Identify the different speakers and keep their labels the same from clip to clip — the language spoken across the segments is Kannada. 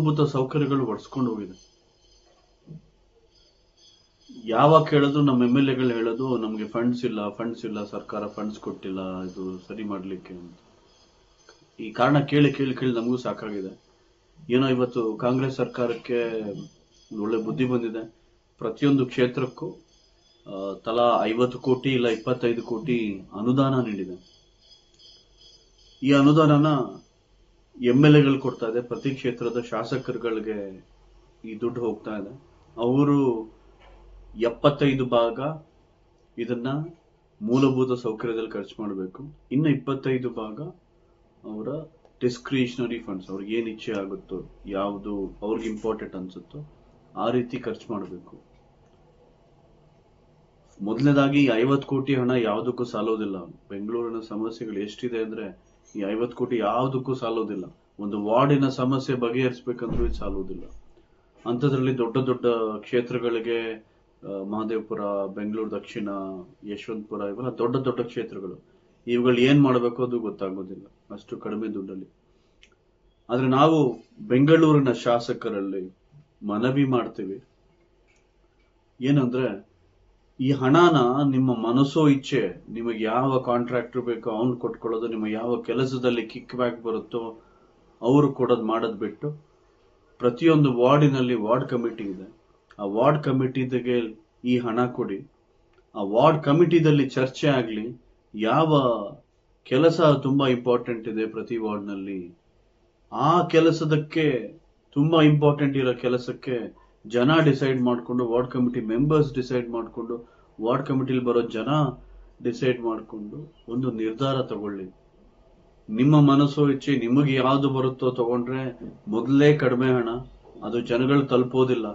Speaker 1: ಮೂಲಭೂತ ಸೌಕರ್ಯಗಳು ಒಡ್ಸ್ಕೊಂಡು ಹೋಗಿದೆ. ಯಾವಾಗ ಕೇಳಿದ್ರು ನಮ್ಮ ಎಂ ಎಲ್ ಎಗಳು ಹೇಳೋದು, ನಮಗೆ ಫಂಡ್ಸ್ ಇಲ್ಲ ಫಂಡ್ಸ್ ಇಲ್ಲ, ಸರ್ಕಾರ ಫಂಡ್ಸ್ ಕೊಟ್ಟಿಲ್ಲ, ಇದು ಸರಿ ಮಾಡಲಿಕ್ಕೆ ಅಂತ. ಈ ಕಾರಣ ಕೇಳಿ ಕೇಳಿ ಕೇಳಿ ನಮಗೂ ಸಾಕಾಗಿದೆ. ಏನೋ ಇವತ್ತು ಕಾಂಗ್ರೆಸ್ ಸರ್ಕಾರಕ್ಕೆ ಒಳ್ಳೆ ಬುದ್ಧಿ ಬಂದಿದೆ. ಪ್ರತಿಯೊಂದು ಕ್ಷೇತ್ರಕ್ಕೂ ತಲಾ ಐವತ್ತು ಕೋಟಿ ಇಲ್ಲ ಇಪ್ಪತ್ತೈದು ಕೋಟಿ ಅನುದಾನ ನೀಡಿದೆ. ಈ ಅನುದಾನನ ಎಂ ಎಲ್ ಎಗಳು ಕೊಡ್ತಾ ಇದೆ. ಪ್ರತಿ ಕ್ಷೇತ್ರದ ಶಾಸಕರುಗಳಿಗೆ ಈ ದುಡ್ಡು ಹೋಗ್ತಾ ಇದೆ. ಅವರು ಎಪ್ಪತ್ತೈದು ಭಾಗ ಇದನ್ನ ಮೂಲಭೂತ ಸೌಕರ್ಯದಲ್ಲಿ ಖರ್ಚು ಮಾಡಬೇಕು. ಇನ್ನು ಇಪ್ಪತ್ತೈದು ಭಾಗ ಅವರ ಡಿಸ್ಕ್ರಿಷನರಿ ಫಂಡ್ಸ್ ಅವ್ರಿಗೆ ಏನ್ ಇಚ್ಛೆ ಆಗುತ್ತೋ, ಯಾವುದು ಅವ್ರಿಗೆ ಇಂಪಾರ್ಟೆಂಟ್ ಅನ್ಸುತ್ತೋ, ಆ ರೀತಿ ಖರ್ಚು ಮಾಡಬೇಕು. ಮೊದಲನೇದಾಗಿ ಐವತ್ತು ಕೋಟಿ ಹಣ ಯಾವುದಕ್ಕೂ ಸಾಲೋದಿಲ್ಲ. ಬೆಂಗಳೂರಿನ ಸಮಸ್ಯೆಗಳು ಎಷ್ಟಿದೆ ಅಂದ್ರೆ ಈ ಐವತ್ತು ಕೋಟಿ ಯಾವುದಕ್ಕೂ ಸಾಲೋದಿಲ್ಲ ಒಂದು ವಾರ್ಡಿನ ಸಮಸ್ಯೆ ಬಗೆಹರಿಸಬೇಕಂದ್ರೂ ಇದು ಸಾಲೋದಿಲ್ಲ ಅಂಥದ್ರಲ್ಲಿ ದೊಡ್ಡ ದೊಡ್ಡ ಕ್ಷೇತ್ರಗಳಿಗೆ ಮಹದೇವಪುರ, ಬೆಂಗಳೂರು ದಕ್ಷಿಣ, ಯಶವಂತಪುರ ಇವೆಲ್ಲ ದೊಡ್ಡ ದೊಡ್ಡ ಕ್ಷೇತ್ರಗಳು. ಇವುಗಳು ಏನ್ ಮಾಡಬೇಕು ಅದು ಗೊತ್ತಾಗೋದಿಲ್ಲ. ಅಷ್ಟು ಕಡಿಮೆ ದುಡ್ಡಲ್ಲಿ. ಆದ್ರೆ ನಾವು ಬೆಂಗಳೂರಿನ ಶಾಸಕರಲ್ಲಿ ಮನವಿ ಮಾಡ್ತೀವಿ. ಏನಂದ್ರೆ ಈ ಹಣನ ನಿಮ್ಮ ಮನಸ್ಸೋ ಇಚ್ಛೆ, ನಿಮಗೆ ಯಾವ ಕಾಂಟ್ರಾಕ್ಟರ್ ಬೇಕೋ ಅವ್ನು ಕೊಟ್ಕೊಳ್ಳೋದು ನಿಮ್ಮ ಯಾವ ಕೆಲಸದಲ್ಲಿ ಕಿಕ್ ಬ್ಯಾಕ್ ಬರುತ್ತೋ ಅವರು ಕೊಡೋದು ಮಾಡೋದು ಬಿಟ್ಟು ಪ್ರತಿಯೊಂದು ವಾರ್ಡಿನಲ್ಲಿ ವಾರ್ಡ್ ಕಮಿಟಿ ಇದೆ. ಆ ವಾರ್ಡ್ ಕಮಿಟಿಗೆ ಈ ಹಣ ಕೊಡಿ. ಆ ವಾರ್ಡ್ ಕಮಿಟಿದಲ್ಲಿ ಚರ್ಚೆ ಆಗಲಿ, ಯಾವ ಕೆಲಸ ತುಂಬಾ ಇಂಪಾರ್ಟೆಂಟ್ ಇದೆ ಪ್ರತಿ ವಾರ್ಡ್ನಲ್ಲಿ, ಆ ಕೆಲಸದಕ್ಕೆ ತುಂಬಾ ಇಂಪಾರ್ಟೆಂಟ್ ಇರೋ ಕೆಲಸಕ್ಕೆ ಜನ ಡಿಸೈಡ್ ಮಾಡಿಕೊಂಡು, ವಾರ್ಡ್ ಕಮಿಟಿ ಮೆಂಬರ್ಸ್ ಡಿಸೈಡ್ ಮಾಡಿಕೊಂಡು, ವಾರ್ಡ್ ಕಮಿಟಿಲಿ ಬರೋ ಜನ ಡಿಸೈಡ್ ಮಾಡಿಕೊಂಡು ಒಂದು ನಿರ್ಧಾರ ತಗೊಳ್ಳಿ. ನಿಮ್ಮ ಮನಸ್ಸು ಇಚ್ಛೆ ನಿಮಗೆ ಯಾವ್ದು ಬರುತ್ತೋ ತಗೊಂಡ್ರೆ ಮೊದಲೇ ಕಡಿಮೆ ಹಣ. ಅದು ಜನಗಳು ತಲುಪೋದಿಲ್ಲ.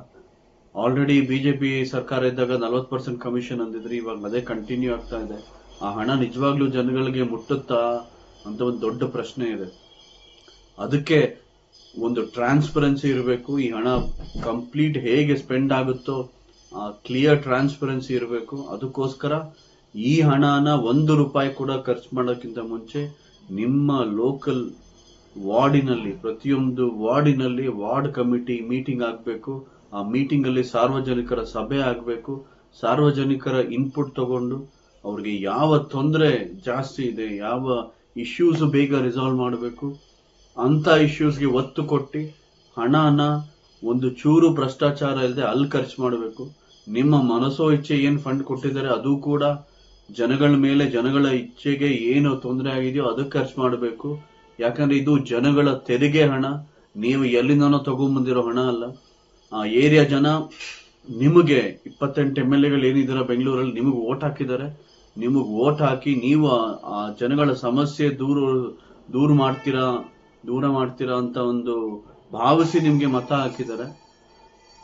Speaker 1: ಆಲ್ರೆಡಿ ಬಿಜೆಪಿ ಸರ್ಕಾರ ಇದ್ದಾಗ ನಲವತ್ತು ಪರ್ಸೆಂಟ್ ಕಮಿಷನ್ ಅಂದಿದ್ರೆ ಇವಾಗ ಅದೇ ಕಂಟಿನ್ಯೂ ಆಗ್ತಾ ಇದೆ. ಆ ಹಣ ನಿಜವಾಗ್ಲೂ ಜನಗಳಿಗೆ ಮುಟ್ಟುತ್ತಾ ಅಂತ ಒಂದು ದೊಡ್ಡ ಪ್ರಶ್ನೆ ಇದೆ. ಅದಕ್ಕೆ ಒಂದು ಟ್ರಾನ್ಸ್ಪರೆನ್ಸಿ ಇರಬೇಕು, ಈ ಹಣ ಕಂಪ್ಲೀಟ್ ಹೇಗೆ ಸ್ಪೆಂಡ್ ಆಗುತ್ತೋ ಕ್ಲಿಯರ್ ಟ್ರಾನ್ಸ್ಪರೆನ್ಸಿ ಇರಬೇಕು. ಅದಕ್ಕೋಸ್ಕರ ಈ ಹಣನ ಒಂದು ರೂಪಾಯಿ ಕೂಡ ಖರ್ಚು ಮಾಡೋಕ್ಕಿಂತ ಮುಂಚೆ ನಿಮ್ಮ ಲೋಕಲ್ ವಾರ್ಡಿನಲ್ಲಿ, ಪ್ರತಿಯೊಂದು ವಾರ್ಡಿನಲ್ಲಿ ವಾರ್ಡ್ ಕಮಿಟಿ ಮೀಟಿಂಗ್ ಆಗಬೇಕು. ಆ ಮೀಟಿಂಗ್ ಅಲ್ಲಿ ಸಾರ್ವಜನಿಕರ ಸಭೆ ಆಗಬೇಕು. ಸಾರ್ವಜನಿಕರ ಇನ್ಪುಟ್ ತಗೊಂಡು ಅವ್ರಿಗೆ ಯಾವ ತೊಂದರೆ ಜಾಸ್ತಿ ಇದೆ, ಯಾವ ಇಶ್ಯೂಸ್ ಬೇಗ ರಿಸಾಲ್ವ್ ಮಾಡಬೇಕು. ಅಂತ ಇಶ್ಯೂಸ್ಗೆ ಒತ್ತು ಕೊಟ್ಟು ಹಣನ ಒಂದು ಚೂರು ಭ್ರಷ್ಟಾಚಾರ ಇಲ್ಲದೆ ಅಲ್ಲಿ ಖರ್ಚು ಮಾಡಬೇಕು. ನಿಮ್ಮ ಮನಸ್ಸೋ ಇಚ್ಛೆ ಏನ್ ಫಂಡ್ ಕೊಟ್ಟಿದ್ದಾರೆ ಅದು ಕೂಡ ಜನಗಳ ಮೇಲೆ, ಜನಗಳ ಇಚ್ಛೆಗೆ ಏನು ತೊಂದರೆ ಆಗಿದೆಯೋ ಅದಕ್ಕೆ ಖರ್ಚು ಮಾಡಬೇಕು. ಯಾಕಂದ್ರೆ ಇದು ಜನಗಳ ತೆರಿಗೆ ಹಣ. ನೀವು ಎಲ್ಲಿಂದನೋ ತಗೊಂಬಂದಿರೋ ಹಣ ಅಲ್ಲ. ಆ ಏರಿಯಾ ಜನ ನಿಮಗೆ ಇಪ್ಪತ್ತೆಂಟು ಎಂ ಎಲ್ ಎಗಳು ಏನಿದಾರ ಬೆಂಗಳೂರಲ್ಲಿ ನಿಮಗೆ ವೋಟ್ ಹಾಕಿದ್ದಾರೆ. ನಿಮಗೆ ವೋಟ್ ಹಾಕಿ ನೀವು ಆ ಜನಗಳ ಸಮಸ್ಯೆ ದೂರ ದೂರ ಮಾಡ್ತೀರಾ ದೂರ ಮಾಡ್ತೀರಾ ಅಂತ ಒಂದು ಭಾವಿಸಿ ನಿಮ್ಗೆ ಮತ ಹಾಕಿದ್ದಾರೆ.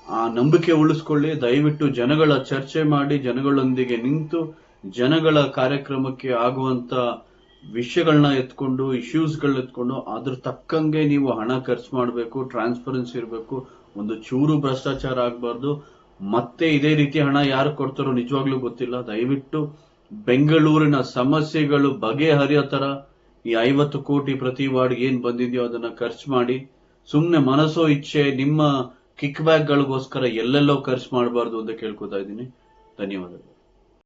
Speaker 1: ಆ ನಂಬಿಕೆ ಉಳಿಸ್ಕೊಳ್ಳಿ, ದಯವಿಟ್ಟು ಜನಗಳ ಚರ್ಚೆ ಮಾಡಿ, ಜನಗಳೊಂದಿಗೆ ನಿಂತು ಜನಗಳ ಕಾರ್ಯಕ್ರಮಕ್ಕೆ ಆಗುವಂತ ವಿಷಯಗಳನ್ನ ಎತ್ಕೊಂಡು ಇಶ್ಯೂಸ್ಗಳನ್ನ ಎತ್ಕೊಂಡು, ಅದ್ರ ತಕ್ಕಂಗೆ ನೀವು ಹಣ ಖರ್ಚು ಮಾಡಬೇಕು ಟ್ರಾನ್ಸ್ಪರೆನ್ಸಿ ಇರಬೇಕು, ಒಂದು ಚೂರು ಭ್ರಷ್ಟಾಚಾರ ಆಗಬಾರ್ದು. ಮತ್ತೆ ಇದೇ ರೀತಿ ಹಣ ಯಾರು ಕೊಡ್ತಾರೋ ನಿಜವಾಗ್ಲೂ ಗೊತ್ತಿಲ್ಲ. ದಯವಿಟ್ಟು ಬೆಂಗಳೂರಿನ ಸಮಸ್ಯೆಗಳು ಬಗೆಹರಿಯೋ ತರ ಈ ಐವತ್ತು ಕೋಟಿ ಪ್ರತಿ ವಾರ್ಡ್ಗೆ ಏನ್ ಬಂದಿದೆಯೋ ಅದನ್ನ ಖರ್ಚು ಮಾಡಿ, ಸುಮ್ನೆ ಮನಸ್ಸೋ ಇಚ್ಛೆ, ನಿಮ್ಮ ಕಿಕ್ ಬ್ಯಾಕ್ ಗಳಿಗೋಸ್ಕರ ಎಲ್ಲೆಲ್ಲೋ ಖರ್ಚು ಮಾಡಬಾರ್ದು ಅಂತ ಕೇಳ್ಕೊತಾ ಇದ್ದೀನಿ. ಧನ್ಯವಾದಗಳು.